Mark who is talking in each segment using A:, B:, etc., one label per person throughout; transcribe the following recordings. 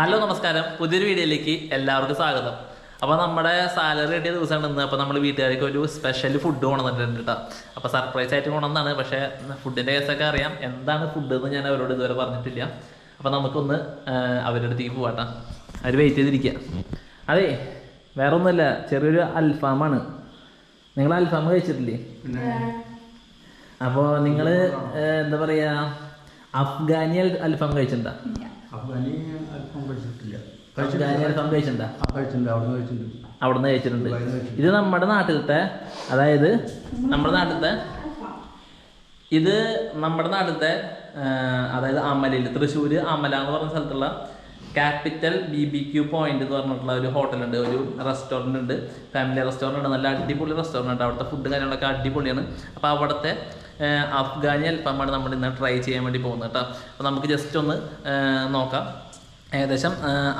A: Hello നമസ്കാരം. പുതിയൊരു വീഡിയോയിലേക്ക് എല്ലാവർക്കും സ്വാഗതം. അപ്പോൾ നമ്മുടെ സാലറി കിട്ടിയ ദിവസമാണ് ഇന്ന്. അപ്പോൾ നമ്മൾ വീട്ടുകാർക്ക് ഒരു സ്പെഷ്യൽ ഫുഡ് കൊണ്ടുവന്നിട്ടുണ്ട് കേട്ടോ അപ്പോൾ സർപ്രൈസ് ആയിട്ട് കൊണ്ടുവന്നാണ് പക്ഷേ ഫുഡിന്റെ കേസൊക്കെ അറിയാം. എന്താണ് ഫുഡ് എന്ന് ഞാൻ അവരോട് ഇതുവരെ പറഞ്ഞിട്ടില്ല. അപ്പോൾ നമുക്കൊന്ന് അവരുടെ അടുത്തേക്ക് പോവാട്ടോ അവർ വെയിറ്റ് ചെയ്തിരിക്കുക അതെ വേറെ ഒന്നുമില്ല ചെറിയൊരു അൽഫാമാണ്. നിങ്ങൾ അൽഫാം കഴിച്ചിട്ടില്ലേ? അപ്പോൾ നിങ്ങൾ എന്താ പറയുക അഫ്ഗാനി അൽ- അൽഫാം കഴിച്ചിട്ടുണ്ടോ?
B: കഴിച്ചിട്ടില്ല.
A: കഴിച്ചിട്ടുണ്ടോ.
B: കഴിച്ചിട്ടുണ്ട്.
A: അവിടുന്ന് കഴിച്ചിട്ടുണ്ട്. ഇത് നമ്മുടെ നാട്ടിലത്തെ അതായത് നമ്മുടെ നാട്ടിലത്തെ ഇത് നമ്മുടെ നാട്ടിലത്തെ അതായത് അമലയിൽ തൃശ്ശൂർ അമല എന്ന് പറഞ്ഞ സ്ഥലത്തുള്ള capital B B Q point എന്ന് പറഞ്ഞിട്ടുള്ള ഒരു ഹോട്ടലുണ്ട്. ഒരു റെസ്റ്റോറന്റ് ഉണ്ട്. ഫാമിലി റെസ്റ്റോറന്റ് ഉണ്ട്. നല്ല അടിപൊളി റെസ്റ്റോറന്റ് ഉണ്ട്. അവിടുത്തെ ഫുഡ് കാര്യങ്ങളൊക്കെ അടിപൊളിയാണ്. അപ്പോൾ അവിടുത്തെ അഫ്ഗാനി അൽഫാമാണ് നമ്മൾ ഇന്ന് ട്രൈ ചെയ്യാൻ വേണ്ടി പോകുന്നത് കേട്ടോ. അപ്പോൾ നമുക്ക് ജസ്റ്റ് ഒന്ന് നോക്കാം. ഏകദേശം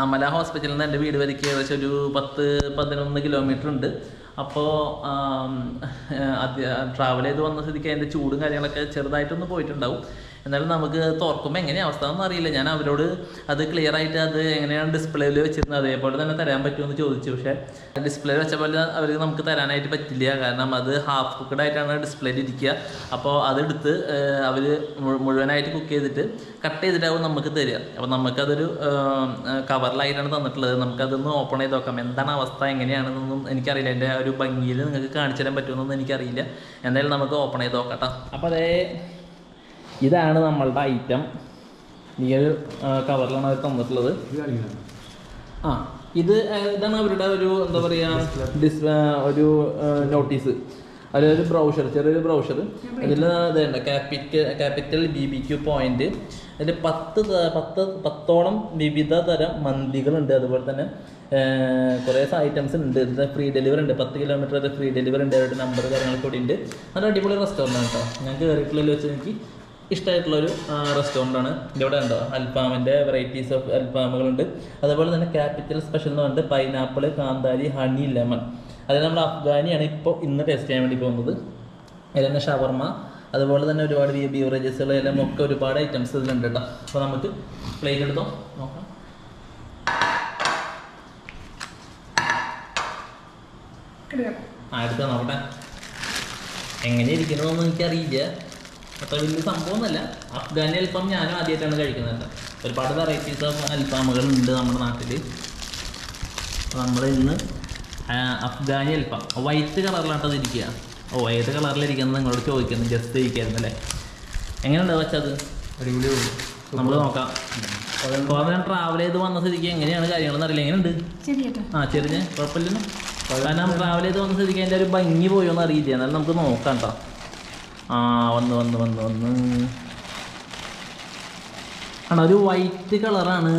A: അമല ഹോസ്പിറ്റലിൽ നിന്ന് എന്റെ വീട് വരയ്ക്ക് ഏകദേശം ഒരു പത്ത് പതിനൊന്ന് കിലോമീറ്റർ ഉണ്ട്. അപ്പോൾ ട്രാവൽ ചെയ്ത് വന്ന സ്ഥിതിക്ക് അതിന്റെ ചൂടും കാര്യങ്ങളൊക്കെ ചെറുതായിട്ടൊന്ന് പോയിട്ടുണ്ടാവും. എന്നാലും നമുക്ക് തുറക്കുമ്പോൾ എങ്ങനെയാണ് അവസ്ഥ ഒന്നും അറിയില്ല. ഞാൻ അവരോട് അത് ക്ലിയർ ആയിട്ട് അത് എങ്ങനെയാണ് ഡിസ്പ്ലേയിൽ വെച്ചിരുന്നത്? അതേപോലെ തന്നെ തരാൻ പറ്റുമെന്ന് ചോദിച്ചു. പക്ഷേ ഡിസ്പ്ലേ വെച്ച പോലെ അവർക്ക് നമുക്ക് തരാനായിട്ട് പറ്റില്ല. കാരണം അത് ഹാഫ് കുക്കഡ് ആയിട്ടാണ് ഡിസ്പ്ലേയിൽ ഇരിക്കുക. അപ്പോൾ അതെടുത്ത് അവർ മുഴുവനായിട്ട് കുക്ക് ചെയ്തിട്ട് കട്ട് ചെയ്തിട്ടാവും നമുക്ക് തരിക. അപ്പോൾ നമുക്കതൊരു കവറിലായിട്ടാണ് തന്നിട്ടുള്ളത്. നമുക്കതൊന്ന് ഓപ്പൺ ചെയ്ത് നോക്കാം. എന്താണ് അവസ്ഥ? എങ്ങനെയാണെന്നൊന്നും എനിക്കറിയില്ല. എന്റെ ഒരു ഭംഗിയിൽ നിങ്ങൾക്ക് കാണിച്ചു തരാൻ പറ്റുമെന്നൊന്നും എനിക്കറിയില്ല. എന്തായാലും നമുക്ക് ഓപ്പൺ ചെയ്ത് നോക്കട്ടെ. കേട്ടോ അപ്പോൾ അതേ ഇതാണ് നമ്മളുടെ ഐറ്റം ഈ ഒരു കവറിലാണ് അവർ തന്നിട്ടുള്ളത്. ആ ഇത് ഇതാണ് അവരുടെ ഒരു എന്താ പറയുക ഡിസ് ഒരു നോട്ടീസ് അതിലൊരു ബ്രൗഷർ ചെറിയൊരു ബ്രൗഷർ ഇതിൽ capital capital B B Q point അതിൽ പത്ത് പത്ത് പത്തോളം വിവിധ തരം മന്തികളുണ്ട്. അതുപോലെ തന്നെ കുറേ ഐറ്റംസ് ഉണ്ട്. ഇതിന്റെ ഫ്രീ ഡെലിവറി ഉണ്ട്. പത്ത് കിലോമീറ്റർ വരെ ഫ്രീ ഡെലിവറി ഉണ്ട്. അവരുടെ നമ്പർ കാര്യങ്ങളൊക്കെ കൂടി ഉണ്ട്. നല്ല അടിപൊളി റെസ്റ്റോറന്റ് ആണ് കേട്ടോ. ഞാൻ കയറിയിട്ടുള്ളതിൽ വെച്ച് എനിക്ക് ഇഷ്ടമായിട്ടുള്ളൊരു റെസ്റ്റോറന്റ് ആണ്. ഇവിടെ ഉണ്ടോ? അൽഫാമിന്റെ വെറൈറ്റീസ് ഓഫ് അൽഫാമുകളുണ്ട്. അതുപോലെ തന്നെ ക്യാപിറ്റൽ സ്പെഷ്യൽ എന്ന് പറഞ്ഞിട്ട് പൈനാപ്പിൾ കാന്താരി ഹണി ലെമൺ അത് നമ്മൾ അഫ്ഗാനിയാണ് ഇപ്പോൾ ഇന്ന് ടേസ്റ്റ് ചെയ്യാൻ വേണ്ടി പോകുന്നത്. അതിൽ തന്നെ ഷവർമ അതുപോലെ തന്നെ ഒരുപാട് ബീവറേജസുകൾ എല്ലാം ഒക്കെ ഒരുപാട് ഐറ്റംസ് ഇതിലുണ്ട് കേട്ടോ അപ്പോൾ നമുക്ക് പ്ലേറ്റ് എടുത്തോ? നോക്കാം. ആ എടുത്തോ നോക്കട്ടെ. എങ്ങനെ ഇരിക്കണമെന്ന് എനിക്കറിയില്ല. അത്ര വലിയ സംഭവമൊന്നുമല്ല. അഫ്ഗാനി അൽഫാം ഞാനും ആദ്യമായിട്ടാണ് കഴിക്കുന്നത് ഒരുപാട് വെറൈറ്റീസ് ഓഫ് അൽഫാമുകൾ ഉണ്ട് നമ്മുടെ നാട്ടിൽ നമ്മൾ ഇന്ന് അഫ്ഗാനി അൽഫാം. വൈറ്റ് കളറിലാട്ടത് ഇരിക്കുക ഓ ഏത് കളറിലിരിക്കുന്നത് നിങ്ങളോട് ചോദിക്കുന്നു. ജസ്റ്റ് ഇരിക്കായിരുന്നു അല്ലേ? എങ്ങനെയുണ്ട് വെച്ചത്
B: അടിപൊളിയുള്ളൂ
A: നമ്മൾ നോക്കാം. കുറേ ഞാൻ ട്രാവൽ ചെയ്ത് വന്ന സ്ഥിതിക്ക് എങ്ങനെയാണ് കാര്യങ്ങളെന്ന് അറിയില്ല. എങ്ങനെയുണ്ട്?
C: ശരിയേട്ടാ
A: ആ ചെറിയ. കുഴപ്പമില്ലല്ലോ. കാരണം ട്രാവൽ ചെയ്ത് വന്ന സ്ഥിതിക്ക് അതിന്റെ ഒരു ഭംഗി പോയോന്ന് അറിയില്ല. എന്നാലും നമുക്ക് നോക്കാം കേട്ടോ ആ വന്ന് വന്ന് വന്ന് വന്ന്. ആണോ ഒരു വൈറ്റ് കളറാണ്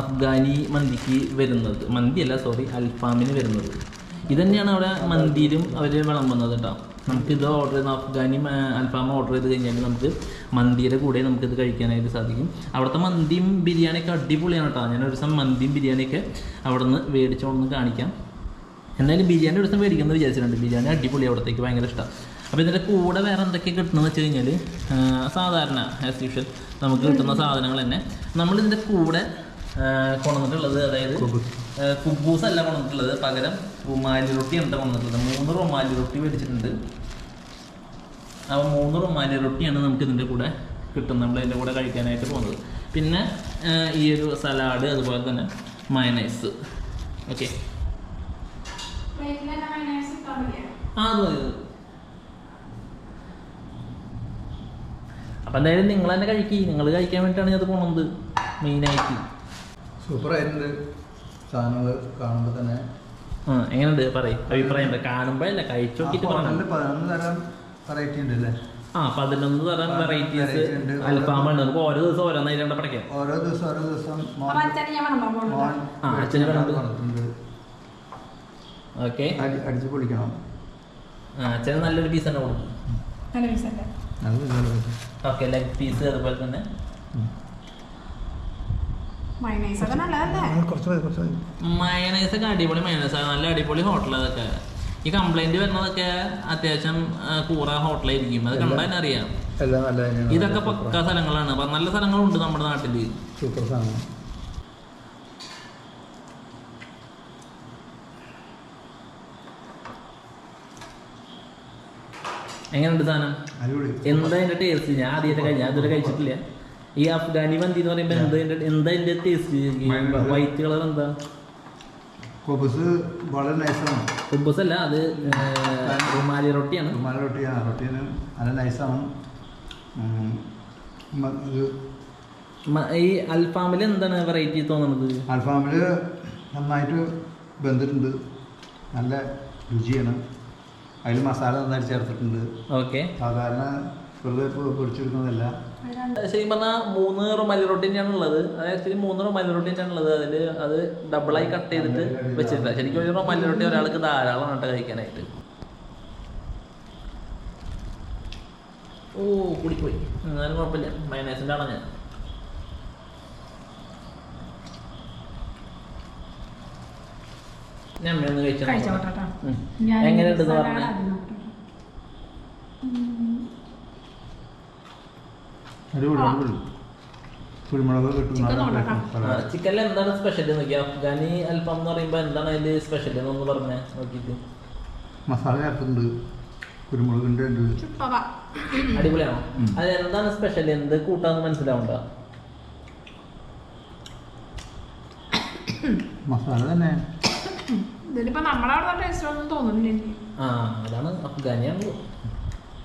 A: അഫ്ഗാനി മന്തിക്ക് വരുന്നത്. മന്തിയല്ല സോറി അൽഫാമിന് വരുന്നത്. ഇത് തന്നെയാണ് അവിടെ മന്തിയിലും അവർ വിളമ്പുന്നത് കേട്ടോ. നമുക്ക് ഇത് ഓർഡർ ചെയ്ത് അഫ്ഗാനി അൽഫാമ ഓർഡർ ചെയ്ത് കഴിഞ്ഞാൽ നമുക്ക് മന്തിയുടെ കൂടെ നമുക്കിത് കഴിക്കാനായിട്ട് സാധിക്കും. അവിടുത്തെ മന്തിയും ബിരിയാണിയൊക്കെ അടിപൊളിയാണ് കേട്ടോ. ഞാൻ ഒരു ദിവസം മന്തിയും ബിരിയാണിയൊക്കെ അവിടെ നിന്ന് മേടിച്ചോണ്ടെന്ന് കാണിക്കാം. എന്തായാലും ബിരിയാണി ഒരു ദിവസം മേടിക്കുന്നത് വിചാരിച്ചിട്ടുണ്ട്. ബിരിയാണി അടിപൊളി അവിടത്തേക്ക് ഭയങ്കര ഇഷ്ടമാണ് അപ്പോൾ ഇതിന്റെ കൂടെ വേറെ എന്തൊക്കെ കിട്ടണമെന്ന് വെച്ച് കഴിഞ്ഞാൽ സാധാരണ ആസ് യൂഷ്വൽ നമുക്ക് കിട്ടുന്ന സാധനങ്ങൾ തന്നെ. നമ്മളിതിന്റെ കൂടെ കൊണ്ടുവന്നിട്ടുള്ളത് അതായത് ആ, കുബൂസ് അല്ല കൊണ്ടിട്ടുള്ളത്. പകരം റുമാലി റൊട്ടിയാണ് കൊണ്ടിട്ടുള്ളത്? മൂന്ന് റുമാലി റൊട്ടി മേടിച്ചിട്ടുണ്ട്. അപ്പോൾ മൂന്ന് റുമാലി റൊട്ടിയാണ് നമുക്ക് ഇതിന്റെ കൂടെ കിട്ടുന്നത്. നമ്മൾ ഇതിന്റെ കൂടെ കഴിക്കാനായിട്ട് പോകുന്നത്. പിന്നെ ഈ ഒരു സലാഡ് അതുപോലെ തന്നെ മയനൈസ് ഓക്കെ. ആ അത് മതി അത്. അപ്പം എന്തായാലും നിങ്ങൾ തന്നെ കഴിക്കി. നിങ്ങൾ കഴിക്കാൻ വേണ്ടിയിട്ടാണ് ഞാൻ അത് പോണത് മെയിനായിട്ട്.
B: സൂപ്പറായിട്ടുണ്ട്. സാധനങ്ങൾ കാണുമ്പോൾ തന്നെ
A: ആ എങ്ങനെയുണ്ട്? പറയും. അഭിപ്രായം കാണുമ്പോഴല്ല കഴിച്ചു
B: പതിനൊന്ന് തരം വെറൈറ്റി ഉണ്ട് അല്ലേ?
A: ആ പതിനൊന്ന് തരം വെറൈറ്റീസ്
B: variety
A: അൽഫാമാണ്. നമുക്ക് ഓരോ ദിവസം ഓരോന്നായിട്ട് പഠിക്കാം.
B: ഓരോ ദിവസം ഓരോ ദിവസം?
A: ആ, അച്ഛന് വേണം. ഓക്കെ.
B: അടി- അടിച്ച് പൊളിക്കണം.
A: അച്ഛന് നല്ലൊരു പീസ് തന്നെ കൊടുക്കും. ഓക്കെ ലെഗ് പീസ് അതുപോലെ തന്നെ. മയണൈസ് അടിപൊളി മയണൈസ് ആണ്. നല്ല അടിപൊളി ഹോട്ടൽ അതൊക്കെ ഈ കംപ്ലൈന്റ് വരുന്നതൊക്കെ അത്യാവശ്യം കൂറ ഹോട്ടലായിരിക്കും അത് കണ്ടാൽ അറിയാം ഇതൊക്കെ പക്ക സ്ഥലങ്ങളാണ്. നല്ല സ്ഥലങ്ങളുണ്ട് നമ്മുടെ നാട്ടിൽ.
B: സൂപ്പർ
A: എങ്ങനെയുണ്ട് സാധനം? എന്താ എന്റെ ടേസ്റ്റ് ഞാൻ ആദ്യമായിട്ട് ഞാൻ ഇതുവരെ കഴിച്ചിട്ടില്ല. ഈ അഫ്ഗാനി മന്തി എന്ന് പറയുമ്പോൾ എന്താ അതിന്റെ എന്താ എന്റെ ടേസ്റ്റ് വൈറ്റ് കളർ എന്താ?
B: കൊബസ് വളരെ നൈസാണ്
A: കുബസ് അല്ല അത് റുമാലി റൊട്ടിയാണ്.
B: റുമാലി റൊട്ടിയാണ് റൊട്ടിന് നല്ല നൈസാണ്
A: ഈ അൽഫാമിൽ എന്താണ് വെറൈറ്റി തോന്നുന്നത്?
B: അൽഫാമിൽ നന്നായിട്ട് വെന്തിട്ടുണ്ട്. നല്ല രുചിയാണ്. അതിൽ മസാല നന്നായിട്ട് ചേർത്തിട്ടുണ്ട്.
A: ഓക്കെ
B: സാധാരണ വെറുതെ
A: ശരിക്കും പറഞ്ഞാൽ മൂന്ന് റുമാലി റൊട്ടി തന്നെയാണ് ഉള്ളത്. അത് ആക്ച്വലി മൂന്ന് റുമാലി റൊട്ടി തന്നെയാണ് ഉള്ളത്. അതിൽ അത് ഡബിളായി കട്ട് ചെയ്തിട്ട് വെച്ചിട്ടില്ല ശരിക്കും ഒരു റുമാലി റൊട്ടി ഒരാൾക്ക് ധാരാളം ആയിട്ട് കഴിക്കാനായിട്ട്. ഓ കുടിപ്പോയി എന്നാലും കുഴപ്പമില്ല. മയനേസിന്റെ ആണോ ഞാൻ? ഞാൻ എങ്ങനെയുണ്ടെന്ന് പറഞ്ഞേ?
C: ആദ്യം നോക്കട്ടെ.
B: അടിപൊളി. അടിപൊളി കുരുമുളക് കിട്ടും
C: ചിക്കൻ
A: ചിക്കനിൽ എന്താണ് സ്പെഷ്യൽ നോക്കിയാ? അഫ്ഗാനി അൽഫാം എന്ന് പറയുമ്പോൾ എന്താണ് അതിൽ സ്പെഷ്യൽ എന്നൊന്ന് പറഞ്ഞേ നോക്കിയിട്ട്.
B: മസാല ചേർത്തുണ്ട് കുരുമുളകിന്റെ ഉണ്ട്
A: അടിപൊളിയാണോ. അത് എന്താണ് സ്പെഷ്യൽ എന്ത് കൂട്ടാന്ന് മനസ്സിലാവണ്ട.
B: മസാല തന്നെ.
C: ഇതിലിപ്പോ നമ്മുടെ അവിടെ ടേസ്റ്റ് ഒന്നും തോന്നുന്നില്ല
A: ആ അതാണ് അഫ്ഗാനിയാണല്ലോ.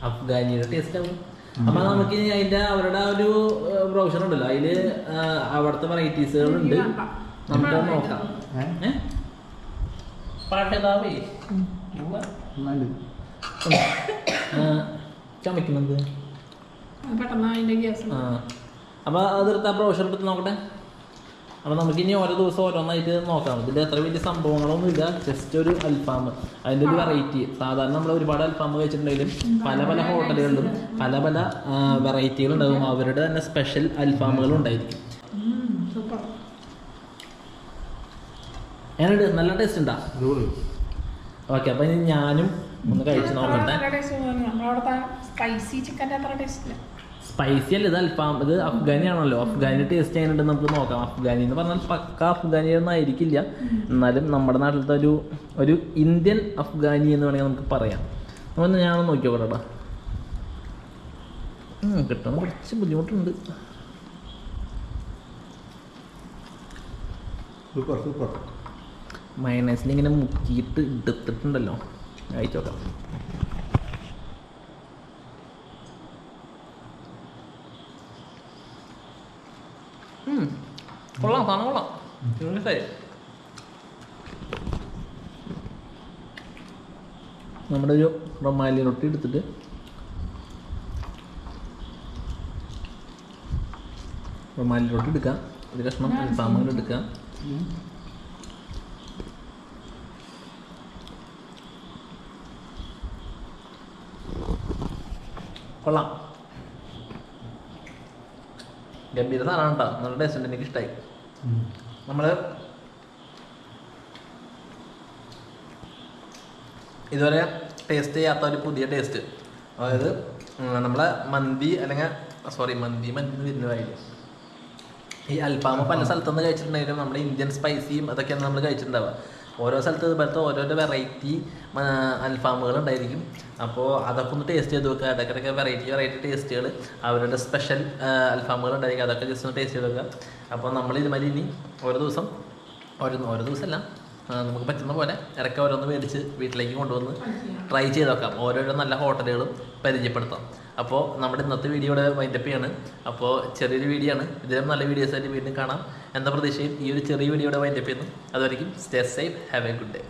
A: അഫ്ഗാനിയുടെ ടേസ്റ്റ് ആവും അപ്പൊ നമുക്ക് അതിന്റെ അവരുടെ ആ ഒരു ബ്രോഷർ ഉണ്ടല്ലോ. അതിൽ അവിടുത്തെ
C: വെറൈറ്റീസുകളുണ്ട്
A: നമുക്ക് നോക്കാം? പാട്ടേതാവേ? ചമയ്ക്കുന്നത്
C: അത് പെട്ടെന്ന് അതിന്റെ ഗ്യാസ്
A: ആ. അപ്പോൾ അതെടുത്ത് ആ ബ്രൗഷർ എടുത്ത് നോക്കട്ടെ. അപ്പോൾ നമുക്ക് ഇനി ഓരോ ദിവസം ഓരോന്നായിട്ട് നോക്കാം. ഇതിൽ എത്ര വലിയ സംഭവങ്ങളൊന്നും ഇല്ല. ജസ്റ്റ് ഒരു അൽഫാം. അതിന്റെ ഒരു വെറൈറ്റി സാധാരണ നമ്മൾ ഒരുപാട് അൽഫാം കഴിച്ചിട്ടുണ്ടെങ്കിലും പല പല ഹോട്ടലുകളിലും പല പല വെറൈറ്റികൾ ഉണ്ടാകും അവരുടെ തന്നെ സ്പെഷ്യൽ അൽഫാമുകൾ ഉണ്ടായിരിക്കും.
C: സൂപ്പർ
A: ഞാനുണ്ട് നല്ല ടേസ്റ്റ് ഉണ്ടാ? ഓക്കെ അപ്പോൾ ഇനി ഞാനും ഒന്ന് കഴിച്ചു നോക്കട്ടെ.
C: നല്ല ടേസ്റ്റ് തോന്നുന്നു നമ്മളവിടുത്തെ സ്പൈസി ചിക്കന്റെ അത്ര ടേസ്റ്റ് ഇല്ല.
A: സ്പൈസി അല്ല ഇത് അൽഫാം. ഇത് അഫ്ഗാനി ആണല്ലോ അഫ്ഗാനി ടേസ്റ്റ് ചെയ്യാനായിട്ട് നമുക്ക് നോക്കാം. അഫ്ഗാനി എന്ന് പറഞ്ഞാൽ പക്ക അഫ്ഗാനി ഒന്നും ആയിരിക്കില്ല. എന്നാലും നമ്മുടെ നാട്ടിലത്തെ ഒരു ഒരു ഇന്ത്യൻ അഫ്ഗാനി എന്ന് വേണമെങ്കിൽ നമുക്ക് പറയാം. അതൊന്ന് ഞാനൊന്ന് നോക്കിയോ നോക്കട്ടെ കിട്ടാൻ കുറച്ച് ബുദ്ധിമുട്ടുണ്ട്.
B: Super super.
A: മയണൈസിൽ ഇങ്ങനെ മുക്കിയിട്ട് എടുത്തിട്ടുണ്ടല്ലോ. അയച്ചു കൊള്ളാം സാധനം കൊള്ളാം. നമ്മുടെ ഒരു റൊമാലി റൊട്ടി എടുത്തിട്ട്. റൊമാലി റൊട്ടി എടുക്കാം. ഒരു കഷ്ണം സാമ്പാർ എടുക്കാം. കൊള്ളാം. ഗംഭീര സാധനമാണ് കേട്ടോ നല്ല ടേസ്റ്റ് ഉണ്ട് എനിക്ക് ഇഷ്ടമായി നമ്മൾ ഇതുവരെ ടേസ്റ്റ് ചെയ്യാത്ത ഒരു പുതിയ ടേസ്റ്റ് അതായത് നമ്മളെ മന്തി അല്ലെങ്കിൽ സോറി മന്തി മന്തി വരുന്നതായില്ല ഈ അൽഫാമ പല സ്ഥലത്തുനിന്ന് കഴിച്ചിട്ടുണ്ടെങ്കിലും നമ്മുടെ ഇന്ത്യൻ സ്പൈസിയും അതൊക്കെയാണ് നമ്മൾ കഴിച്ചിട്ടുണ്ടാവുക. ഓരോ സ്ഥലത്ത് ഇതുപോലത്തെ ഓരോരോ വെറൈറ്റി അൽഫാമുകൾ ഉണ്ടായിരിക്കും. അപ്പോൾ അതൊക്കെ ഒന്ന് ടേസ്റ്റ് ചെയ്ത് നോക്കുക. ഇടയ്ക്കിടയ്ക്ക് വെറൈറ്റി വെറൈറ്റി ടേസ്റ്റുകൾ അവരുടെ സ്പെഷ്യൽ അൽഫാമുകൾ ഉണ്ടായിരിക്കും. അതൊക്കെ ജസ്റ്റ് ഒന്ന് ടേസ്റ്റ് ചെയ്ത് നോക്കുക. അപ്പോൾ നമ്മൾ ഇതുമാതിരി ഇനി ഓരോ ദിവസം ഓരോ ഓരോ ദിവസമല്ല നമുക്ക് പറ്റുന്ന പോലെ ഇടയ്ക്ക് ഓരോന്ന് മേടിച്ച് വീട്ടിലേക്ക് കൊണ്ടുവന്ന് ട്രൈ ചെയ്ത് നോക്കാം ഓരോരോ നല്ല ഹോട്ടലുകളും പരിചയപ്പെടുത്താം. അപ്പോൾ നമ്മുടെ ഇന്നത്തെ വീഡിയോയുടെ ഇവിടെ വൈൻഡപ്പ് ചെയ്യാണ്. അപ്പോൾ ചെറിയൊരു വീഡിയോ ആണ്. ഇതിലും നല്ല വീഡിയോസ് ആയിട്ട് വീണ്ടും കാണാം. എന്ന പ്രതീക്ഷയും? ഈ ഒരു ചെറിയ വീഡിയോയുടെ ചെയ്യുന്നു. അതുവരെയും stay safe have a good day